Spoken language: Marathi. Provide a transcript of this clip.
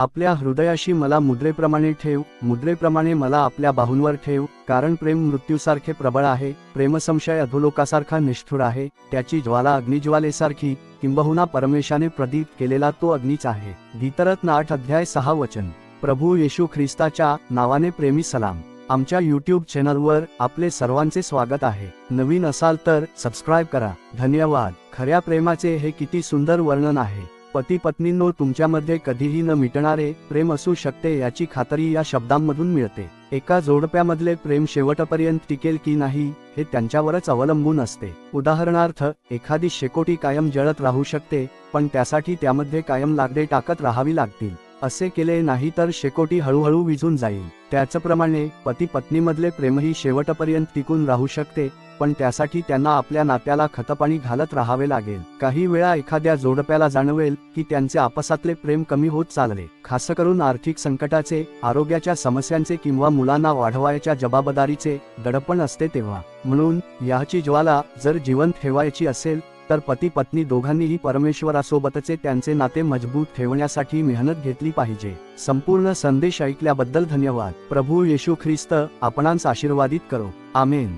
आपल्या हृदयाशी मला मुद्रेप्रमाणे ठेव मुद्रेप्रमाणे मला आपल्या बाहूंवर ठेव कारण प्रेम मृत्यूसारखे प्रबळ आहे प्रेमसंशय अधोलोकासारखा निष्ठुर आहे त्याची ज्वाला अग्निज्वालेसारखी किंबहुना परमेशाने प्रदीप केलेला तो अग्नीच आहे. गीतरत्न आठ अध्याय सहा वचन. प्रभू येशू ख्रिस्ताच्या नावाने प्रेमी सलाम. आमच्या यूट्यूब चॅनलवर आपले सर्वांचे स्वागत आहे. नवीन असाल तर सबस्क्राईब करा. धन्यवाद. खऱ्या प्रेमाचे हे किती सुंदर वर्णन आहे. पती पत्नींनो तुमच्यामध्ये कधीही न मिटणारे प्रेम असू शकते याची खात्री या शब्दांमधून मिळते. एका जोडप्यामधले प्रेम शेवटपर्यंत टिकेल की नाही हे त्यांच्यावरच अवलंबून असते. उदाहरणार्थ एखादी शेकोटी कायम जळत राहू शकते पण त्यासाठी त्यामध्ये कायम लागडे टाकत राहावी लागतील. असे केले नाही तर शेकोटी हळूहळू विझून जाईल. त्याचप्रमाणे पती पत्नीमधले प्रेमही शेवटपर्यंत टिकून राहू शकते पण त्यासाठी त्यांना आपल्या नात्याला खतपाणी घालत राहावे लागेल. काही वेळा एखाद्या जोडप्याला जाणवेल की त्यांचे आपसातले प्रेम कमी होत चालले. खास करून आर्थिक संकटाचे आरोग्याच्या समस्यांचे किंवा मुलांना वाढवायच्या जबाबदारीचे दडपण असते तेव्हा. म्हणून याची ज्वाला जर जिवंत ठेवायची असेल तर पती पत्नी दोघांनीही परमेश्वरासोबतचे त्यांचे नाते मजबूत ठेवण्यासाठी मेहनत घेतली पाहिजे. संपूर्ण संदेश ऐकल्याबद्दल धन्यवाद. प्रभू येशू ख्रिस्त आपणांस आशीर्वादित करो. आमेन.